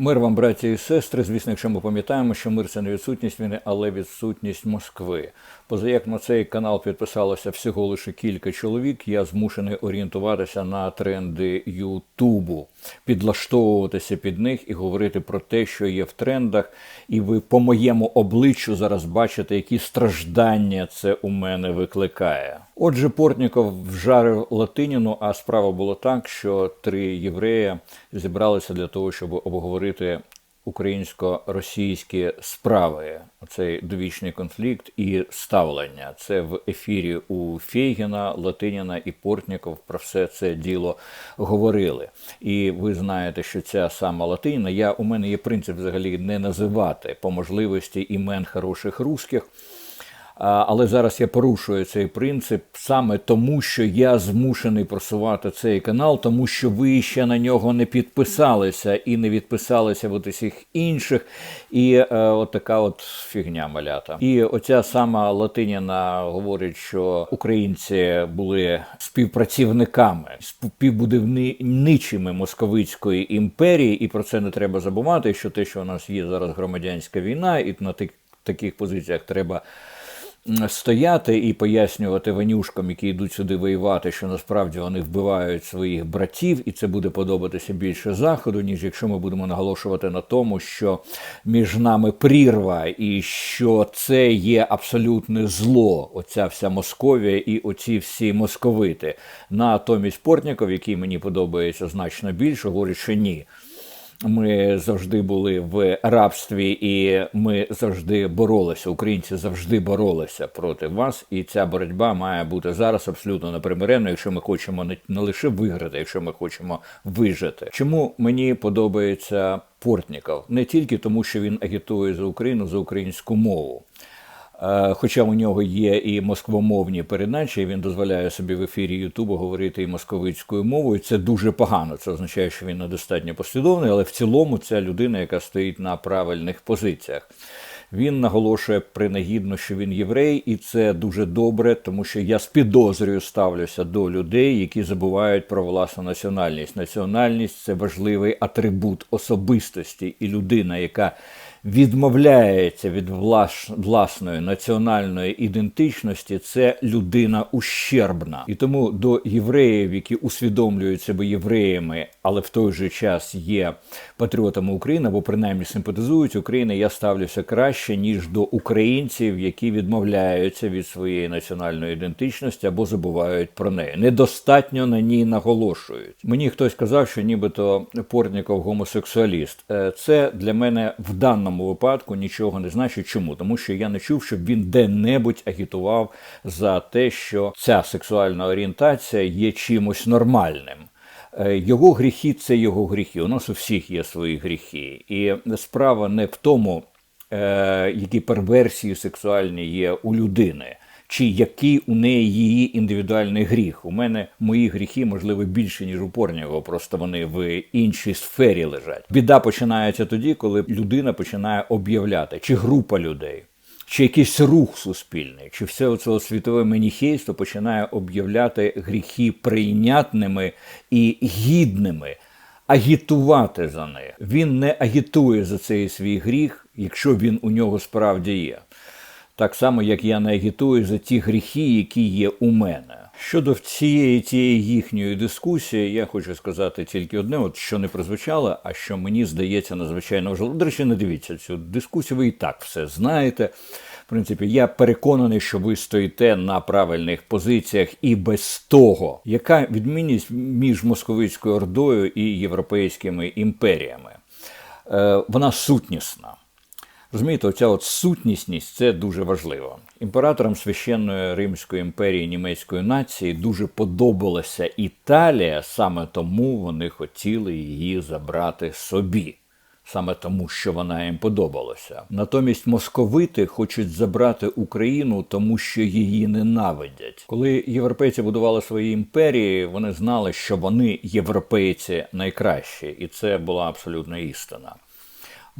Мир вам, браті і сестри. Звісно, якщо ми пам'ятаємо, що мир це не відсутність війни, але відсутність Москви. Поза як на цей канал підписалося всього лише кілька чоловік, я змушений орієнтуватися на тренди Ютубу, підлаштовуватися під них і говорити про те, що є в трендах. І ви по моєму обличчю зараз бачите, які страждання це у мене викликає. Отже, Портніков вжарив Латиніну, а справа була так, що три євреї зібралися для того, щоб обговорити українсько-російські справи, цей довічний конфлікт і ставлення. Це в ефірі у Фейгіна, Латиніна і Портніков про все це діло говорили. І ви знаєте, що ця сама Латиніна, я у мене є принцип взагалі не називати по можливості імен хороших русських. Але зараз я порушую цей принцип саме тому, що я змушений просувати цей канал, тому що ви ще на нього не підписалися і не відписалися від усіх інших. І е, от така от фігня малята. І оця сама Латиніна говорить, що українці були співпрацівниками, співбудівничими московицької імперії, і про це не треба забувати. Що те, що у нас є зараз громадянська війна, і на тих таких позиціях треба стояти і пояснювати ванюшкам, які йдуть сюди воювати, що насправді вони вбивають своїх братів, і це буде подобатися більше заходу, ніж якщо ми будемо наголошувати на тому, що між нами прірва, і що це є абсолютне зло, оця вся Московія і оці всі московити. Натомість Портніков, який мені подобається значно більше, говорить, що ні. Ми завжди були в рабстві, і ми завжди боролися. Українці завжди боролися проти вас, і ця боротьба має бути зараз абсолютно непримиренною, якщо ми хочемо не лише виграти, якщо ми хочемо вижити. Чому мені подобається Портніков? Не тільки тому, що він агітує за Україну за українську мову. Хоча у нього є і москвомовні передачі, він дозволяє собі в ефірі Ютубу говорити і московицькою мовою. Це дуже погано. Це означає, що він недостатньо послідовний, але в цілому ця людина, яка стоїть на правильних позиціях. Він наголошує принагідно, що він єврей, і це дуже добре, тому що я з підозрою ставлюся до людей, які забувають про власну національність. Національність це важливий атрибут особистості, і людина, яка відмовляється від власної національної ідентичності, це людина ущербна. І тому до євреїв, які усвідомлюють себе євреями, але в той же час є патріотами України або принаймні симпатизують Україні, я ставлюся краще ніж до українців, які відмовляються від своєї національної ідентичності або забувають про неї. Недостатньо на ній наголошують. Мені хтось казав, що нібито Портніков гомосексуаліст. Е, це для мене в даному даному випадку нічого не значить. Чому? Тому що я не чув, щоб він де-небудь агітував за те, що ця сексуальна орієнтація є чимось нормальним. Е, його гріхи це його гріхи. У нас у всіх є свої гріхи. І справа не в тому, е, які перверсії сексуальні є у людини чи який у неї її індивідуальний гріх. У мене мої гріхи, можливо, більше, ніж у Порнєва, просто вони в іншій сфері лежать. Біда починається тоді, коли людина починає об'являти, чи група людей. Чи якийсь рух суспільний, чи все це світове маніхейство починає об'являти гріхи прийнятними і гідними, агітувати за них. Він не агітує за цей свій гріх, якщо він у нього справді є так само, як я не агітую за ті гріхи, які є у мене. Щодо цієї тієї їхньої дискусії, я хочу сказати тільки одне, от що не прозвучало, а що мені здається надзвичайно важливо. До речі, не дивіться цю дискусію, ви і так все знаєте. В принципі, я переконаний, що ви стоїте на правильних позиціях, і без того, яка відмінність між московицькою ордою і європейськими імперіями? Е, вона сутнісна. Розумієте, оця от сутнісність це дуже важливо. Імператорам священної Римської імперії німецької нації дуже подобалася Італія, саме тому вони хотіли її забрати собі. Саме тому, що вона їм подобалася. Натомість московити хочуть забрати Україну, тому що її ненавидять. Коли європейці будували свої імперії, вони знали, що вони європейці найкращі, і це була абсолютна істина.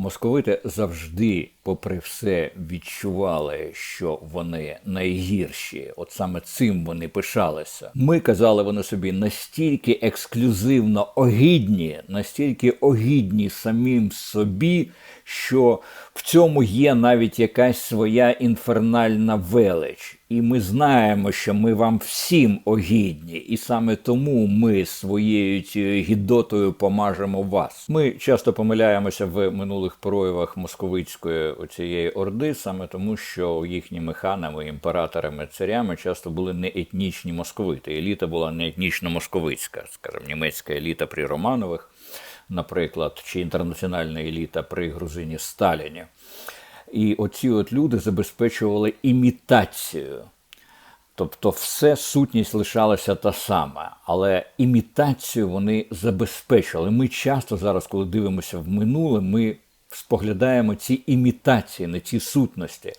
Московити завжди, попри все, відчували, що вони найгірші. От саме цим вони пишалися. Ми казали вони собі настільки ексклюзивно огідні, настільки огідні самим собі, що в цьому є навіть якась своя інфернальна велич. І ми знаємо, що ми вам всім огідні, і саме тому ми своєю цією гідотою помажемо вас. Ми часто помиляємося в минулих проявах московицької оцієї орди, саме тому, що їхніми ханами, імператорами, царями часто були не етнічні московити. Еліта була не етнічно московицька, скажімо, німецька еліта при Романових, наприклад, чи інтернаціональна еліта при грузині Сталіні. І оці от люди забезпечували імітацію. Тобто, все сутність лишалася та сама, але імітацію вони забезпечували. Ми часто зараз, коли дивимося в минуле, ми споглядаємо ці імітації, не ці сутності.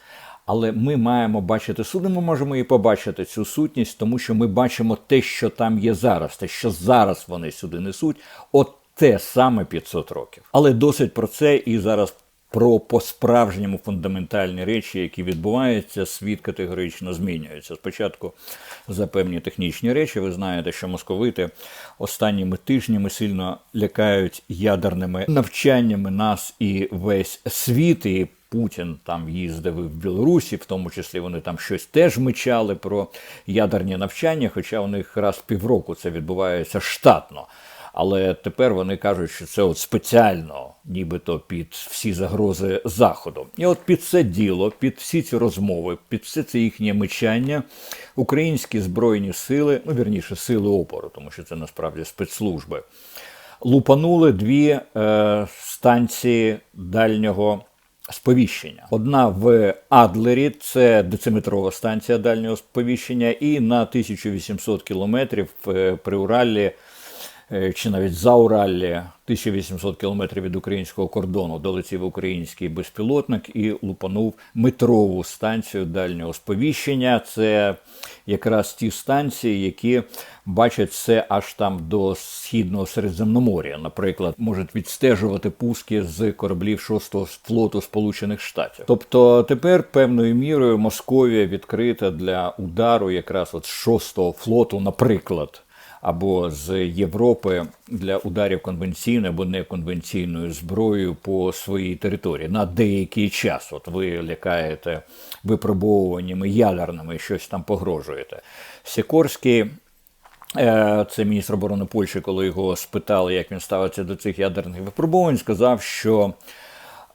Але ми маємо бачити суди, ми можемо і побачити цю сутність, тому що ми бачимо те, що там є зараз, те, що зараз вони сюди несуть, от те саме 500 років. Але досить про це і зараз про по-справжньому фундаментальні речі, які відбуваються, світ категорично змінюється. Спочатку за певні технічні речі, ви знаєте, що московити останніми тижнями сильно лякають ядерними навчаннями нас і весь світ. І Путін там їздив в Білорусі, в тому числі вони там щось теж мичали про ядерні навчання, хоча у них раз півроку це відбувається штатно. Але тепер вони кажуть, що це от спеціально, нібито під всі загрози заходу. І от під це діло, під всі ці розмови, під все це їхнє мечання, українські збройні сили, ну вірніше, сили опору, тому що це насправді спецслужби, лупанули дві е, станції дальнього. Сповіщення. Одна в Адлері, це дециметрова станція дальнього сповіщення, і на 1800 кілометрів е, при Ураллі Е, чи навіть за Ураллі 1800 кілометрів від українського кордону долетів український безпілотник і лупанув метрову станцію дальнього сповіщення. Це якраз ті станції, які бачать все аж там до східного Середземномор'я. Наприклад, можуть відстежувати пуски з кораблів 6-го флоту Сполучених Штатів. Тобто тепер певною мірою Московія відкрита для удару якраз от 6-го флоту, наприклад або з Європи для ударів конвенційною або неконвенційною зброєю по своїй території на деякий час. От ви лякаєте випробовуваннями ядерними, щось там погрожуєте. Сікорський. Е, це міністр оборони Польщі, коли його спитали, як він ставиться до цих ядерних випробувань, сказав, що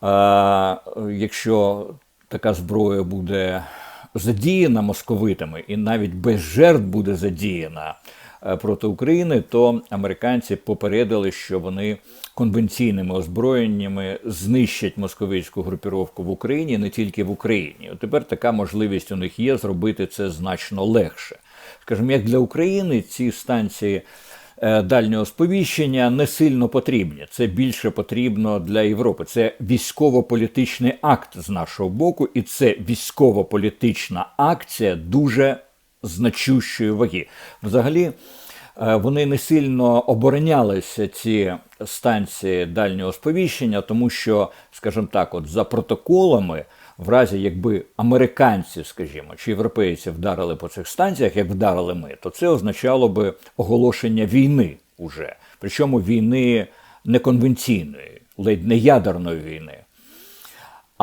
е, якщо така зброя буде задіяна московитами і навіть без жертв буде задіяна, проти України, то американці попередили, що вони конвенційними озброєннями знищать московицьку групіровку в Україні, не тільки в Україні. От тепер така можливість у них є зробити це значно легше. Скажімо, як для України ці станції. Е, дальнього сповіщення не сильно потрібні. Це більше потрібно для Європи. Це військово-політичний акт з нашого боку, і це військово-політична акція дуже значущої ваги. Взагалі. Е, вони не сильно оборонялися ці станції дальнього сповіщення, тому що, скажімо так, от за протоколами, в разі якби американці, скажімо, чи європейці вдарили по цих станціях, як вдарили ми, то це означало би оголошення війни уже. Причому війни неконвенційної, ледь не ядерної війни.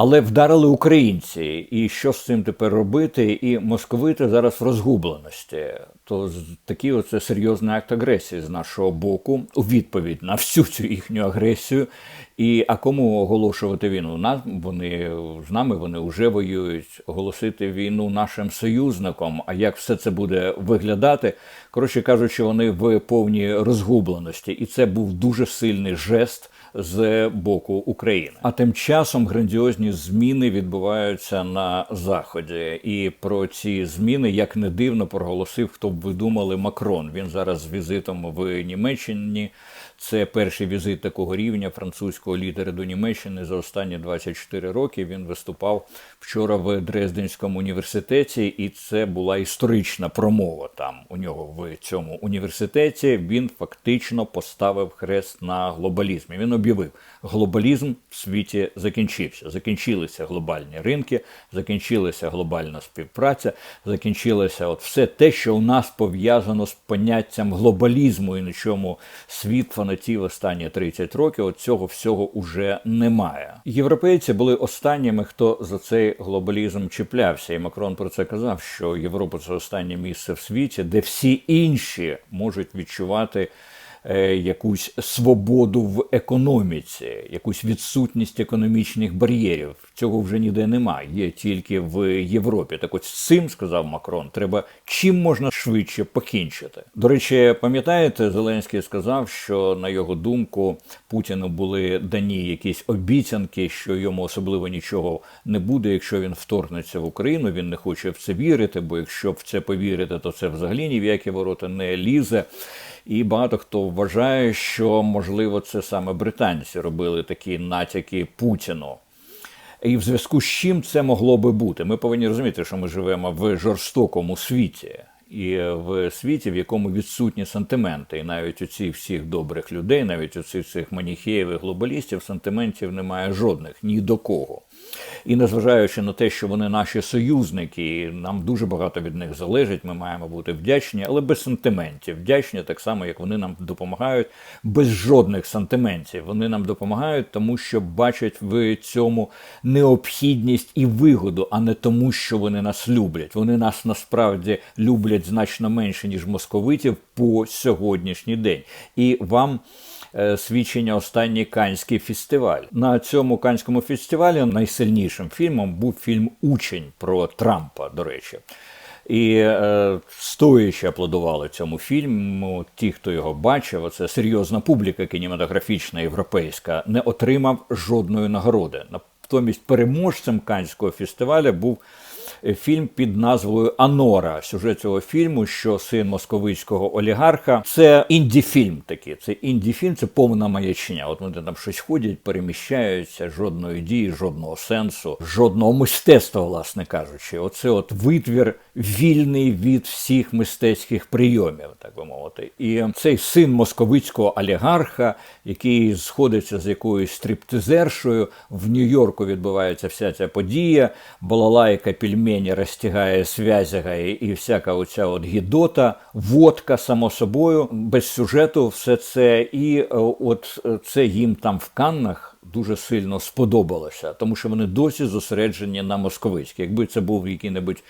Але вдарили українці, і що з цим тепер робити? І московити зараз в розгубленості. То такий оце серйозний акт агресії з нашого боку у відповідь на всю цю їхню агресію. І а кому оголошувати війну? Нас вони з нами вони вже воюють. Оголосити війну нашим союзникам. А як все це буде виглядати? Коротше кажучи, вони в повній розгубленості, і це був дуже сильний жест з боку України. А тим часом грандіозні зміни відбуваються на заході, і про ці зміни як не дивно проголосив, хто ви думали, Макрон. Він зараз з візитом в Німеччині. Це перший візит такого рівня французького лідера до Німеччини за останні 24 роки. Він виступав вчора в Дрезденському університеті, і це була історична промова там у нього в цьому університеті. Він фактично поставив хрест на глобалізмі. Він об'явив, глобалізм в світі закінчився. Закінчилися глобальні ринки, закінчилася глобальна співпраця, закінчилося от все те, що у нас пов'язано з поняттям глобалізму, і на чому світ фанатів останні 30 років. От цього всього уже немає. Європейці були останніми, хто за цей глобалізм чіплявся. І Макрон про це казав, що Європа це останнє місце в світі, де всі інші можуть відчувати якусь свободу в економіці, якусь відсутність економічних бар'єрів. Цього вже ніде немає, є тільки в Європі. Так от цим сказав Макрон, треба чим можна швидше покінчити. До речі, пам'ятаєте, Зеленський сказав, що на його думку Путіну були дані якісь обіцянки, що йому особливо нічого не буде, якщо він вторгнеться в Україну. Він не хоче в це вірити, бо якщо в це повірити, то це взагалі ні в які ворота не лізе. І багато хто вважає, що можливо це саме британці робили такі натяки Путіну. І в зв'язку з чим це могло би бути? Ми повинні розуміти, що ми живемо в жорстокому світі. І в світі, в якому відсутні сантименти, і навіть у цих всіх добрих людей, навіть у цих всіх маніхеїв і глобалістів, сантиментів немає жодних ні до кого. І незважаючи на те, що вони наші союзники, і нам дуже багато від них залежить, ми маємо бути вдячні, але без сантиментів. Вдячні так само, як вони нам допомагають, без жодних сантиментів. Вони нам допомагають, тому що бачать в цьому необхідність і вигоду, а не тому, що вони нас люблять. Вони нас насправді люблять значно менше, ніж московитів по сьогоднішній день. І вам свідчення останній Канський фестиваль. На цьому Канському фестивалі найсильнішим фільмом був фільм Учень про Трампа, до речі. І е, стоячи аплодували цьому фільму. Ті, хто його бачив, це серйозна публіка кінематографічна європейська, не отримав жодної нагороди. Натомість переможцем Канського фестивалю був фільм під назвою Анора. Сюжет цього фільму, що син московицького олігарха, це інді-фільм такий. Це інді-фільм, це повна маячня. От вони там щось ходять, переміщаються, жодної дії, жодного сенсу, жодного мистецтва, власне кажучи. Оце от витвір вільний від всіх мистецьких прийомів, так би мовити. І цей син московицького олігарха, який сходиться з якоюсь стриптизершою, в Нью-Йорку відбувається вся ця подія, балалайка пільмені розтягає, связягає і всяка оця от гідота, водка, само собою, без сюжету, все це. І е, от це їм там в Каннах дуже сильно сподобалося, тому що вони досі зосереджені на московицькій. Якби це був який-небудь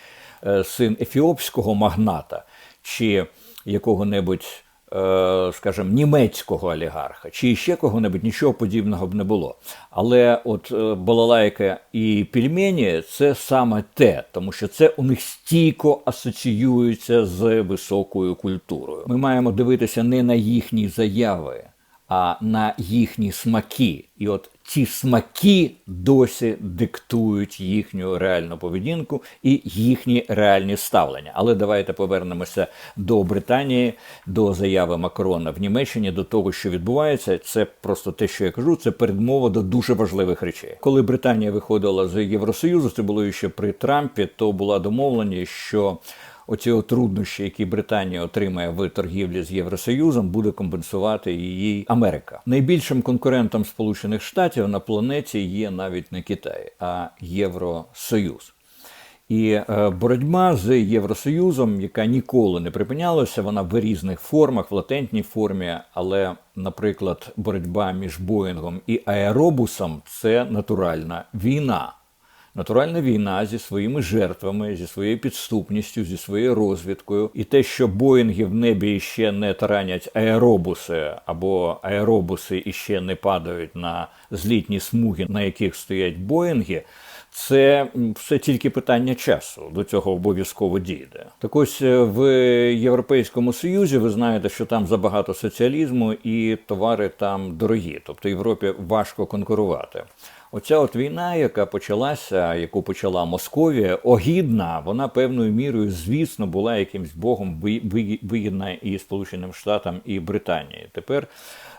е, син ефіопського магната чи якого-небудь. Е, Скажімо, німецького олігарха чи ще кого-небудь, нічого подібного б не було. Але от е, балалайка і пельмені – це саме те, тому що це у них стійко асоціюється з високою культурою. Ми маємо дивитися не на їхні заяви, а на їхні смаки. І от ці смаки досі диктують їхню реальну поведінку і їхні реальні ставлення. Але давайте повернемося до Британії, до заяви Макрона в Німеччині, до того, що відбувається. Це просто те, що я кажу, це передмова до дуже важливих речей. Коли Британія виходила з Євросоюзу, це було ще при Трампі, то була домовленість, що оці труднощі, які Британія отримає в торгівлі з Євросоюзом, буде компенсувати її Америка. Найбільшим конкурентом Сполучених Штатів на планеті є навіть не Китай, а Євросоюз. І е, боротьба з Євросоюзом, яка ніколи не припинялася, вона в різних формах, в латентній формі. Але, наприклад, боротьба між Боїнгом і аеробусом це натуральна війна. Натуральна війна зі своїми жертвами, зі своєю підступністю, зі своєю розвідкою, і те, що Боїнги в небі ще не таранять аеробуси, або аеробуси іще не падають на злітні смуги, на яких стоять Боїнги. Це все тільки питання часу. До цього обов'язково дійде. Так ось е, в Європейському Союзі ви знаєте, що там забагато соціалізму і товари там дорогі, тобто Європі важко конкурувати. Оця от війна, яка почалася, яку почала Московія, огідна, вона певною мірою, звісно, була якимсь богом вигідна і Сполученим Штатам, і Британії. Тепер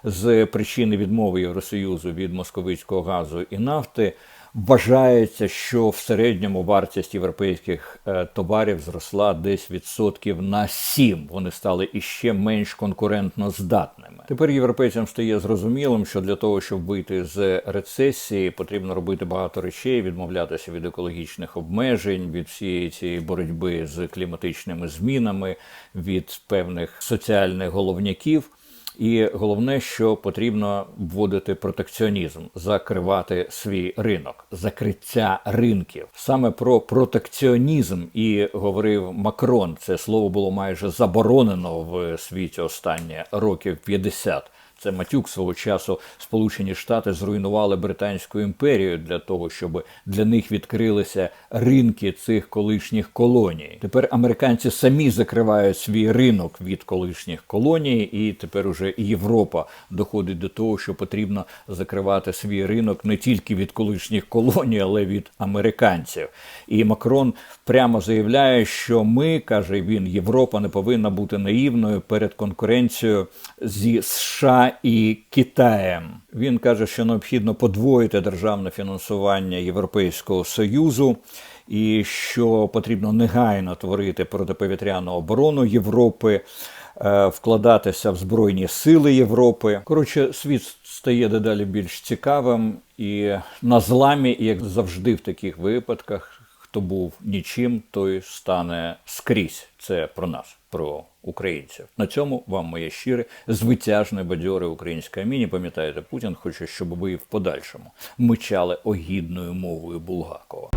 з причини відмови Євросоюзу від московицького газу і нафти. Вважається, що в середньому вартість європейських е, товарів зросла десь відсотків на 7. Вони стали іще менш конкурентно здатними. Тепер європейцям стає зрозумілим, що для того, щоб вийти з рецесії, потрібно робити багато речей, відмовлятися від екологічних обмежень, від всієї цієї боротьби з кліматичними змінами, від певних соціальних головняків. І головне, що потрібно вводити протекціонізм, закривати свій ринок, закриття ринків. Саме про протекціонізм і говорив Макрон. Це слово було майже заборонено в світі останні років 50. Це матюк свого часу Сполучені Штати зруйнували Британську імперію для того, щоб для них відкрилися ринки цих колишніх колоній. Тепер американці самі закривають свій ринок від колишніх колоній, і тепер уже і Європа доходить до того, що потрібно закривати свій ринок не тільки від колишніх колоній, але від американців. І Макрон прямо заявляє, що ми каже він, Європа не повинна бути наївною перед конкуренцією зі США і Китаєм. Він каже, що необхідно подвоїти державне фінансування Європейського союзу. І що потрібно негайно творити протиповітряну оборону Європи, е, вкладатися в Збройні сили Європи. Коротше, світ стає дедалі більш цікавим і на зламі, як завжди в таких випадках, хто був нічим, той стане скрізь. Це про нас, про українців. На цьому вам моє щире звитяжне бадьоре українське міні. Пам'ятаєте, Путін хоче, щоб ви в подальшому мичали огідною мовою Булгакова.